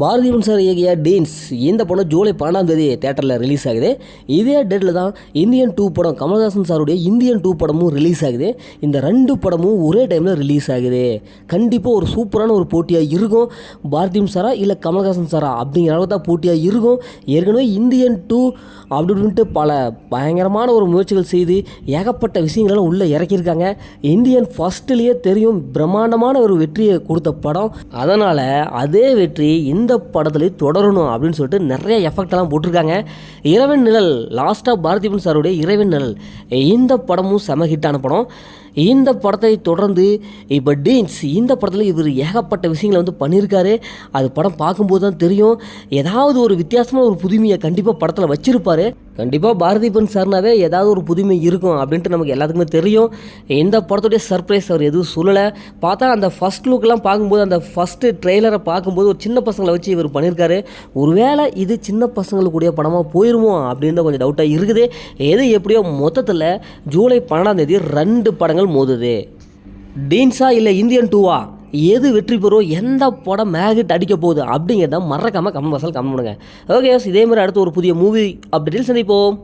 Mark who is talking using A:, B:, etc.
A: பாரதிவன் sir இயக்கிய teens இந்த படம் ஜூலை பன்னெண்டாம் தேதி தேட்டரில் ரிலீஸ் ஆகுது. இதே டேட்டில் தான் இந்தியன் டூ படம் கமல்ஹாசன் சாருடைய இந்தியன் டூ படமும் ரிலீஸ் ஆகுது. இந்த ரெண்டு படமும் ஒரே டைமில் ரிலீஸ் ஆகுது. கண்டிப்பாக ஒரு சூப்பரான ஒரு போட்டியாக இருக்கும். பாரதியும் சாரா இல்லை கமல்ஹாசன் சாரா அப்படிங்கிற அளவு தான் போட்டியாக இருக்கும். ஏற்கனவே இந்தியன் டூ அப்படி அப்படின்ட்டு பல பயங்கரமான ஒரு முயற்சிகள் செய்து ஏகப்பட்ட விஷயங்களெல்லாம் உள்ளே இறக்கியிருக்காங்க. இந்தியன் ஃபஸ்ட்டுலேயே தெரியும் பிரம்மாண்டமான ஒரு வெற்றியை கொடுத்த படம். அதனால் அதே வெற்றி இந்த இந்த படத்துலேயே தொடரணும் அப்படின்னு சொல்லிட்டு நிறைய எஃபெக்ட் எல்லாம் போட்டிருக்காங்க. இரவன் நிழல் லாஸ்ட்டாக பாரதிபன் சாருடைய இரவன் நிழல். இந்த படமும் செம ஹிட்டான படம். இந்த படத்தை தொடர்ந்து இப்போ டீன்ஸ் இந்த படத்தில் இவர் ஏகப்பட்ட விஷயங்களை வந்து பண்ணியிருக்காரு அது படம் பார்க்கும்போது தான் தெரியும். ஏதாவது ஒரு வித்தியாசமான ஒரு புதுமையை கண்டிப்பாக படத்தில் வச்சுருப்பார். கண்டிப்பாக பாரதிபன் சார்னாவே ஏதாவது ஒரு புதுமை இருக்கும் அப்படின்ட்டு நமக்கு எல்லாத்துக்குமே தெரியும். இந்த படத்துடைய சர்ப்ரைஸ் அவர் எதுவும் சொல்லலை. பார்த்தா அந்த ஃபஸ்ட் லுக்கெல்லாம் பார்க்கும்போது அந்த ஃபஸ்ட்டு ட்ரெய்லரை பார்க்கும்போது ஒரு சின்ன பசங்களை வச்சு இவர் பண்ணியிருக்காரு ஒருவேளை இது சின்ன பசங்களுக்குடைய படமாக போயிருமோ அப்படின்னு தான் கொஞ்சம் டவுட்டாக இருக்குது. எது எப்படியோ மொத்தத்தில் ஜூலை பன்னெண்டாம் தேதி ரெண்டு படங்கள் மோதுது. டீன்ஸா இல்லை இந்தியன் டூவா? எது வெற்றி பெறும் எந்த படம் மேகிட் அடிக்க போகுது அப்படிங்கிறத மறக்காமல் கம்மசால் கம்மி பண்ணுங்க. ஓகே இதே மாதிரி அடுத்து ஒரு புதிய மூவி அப்டேட்டில் சந்திப்போம்.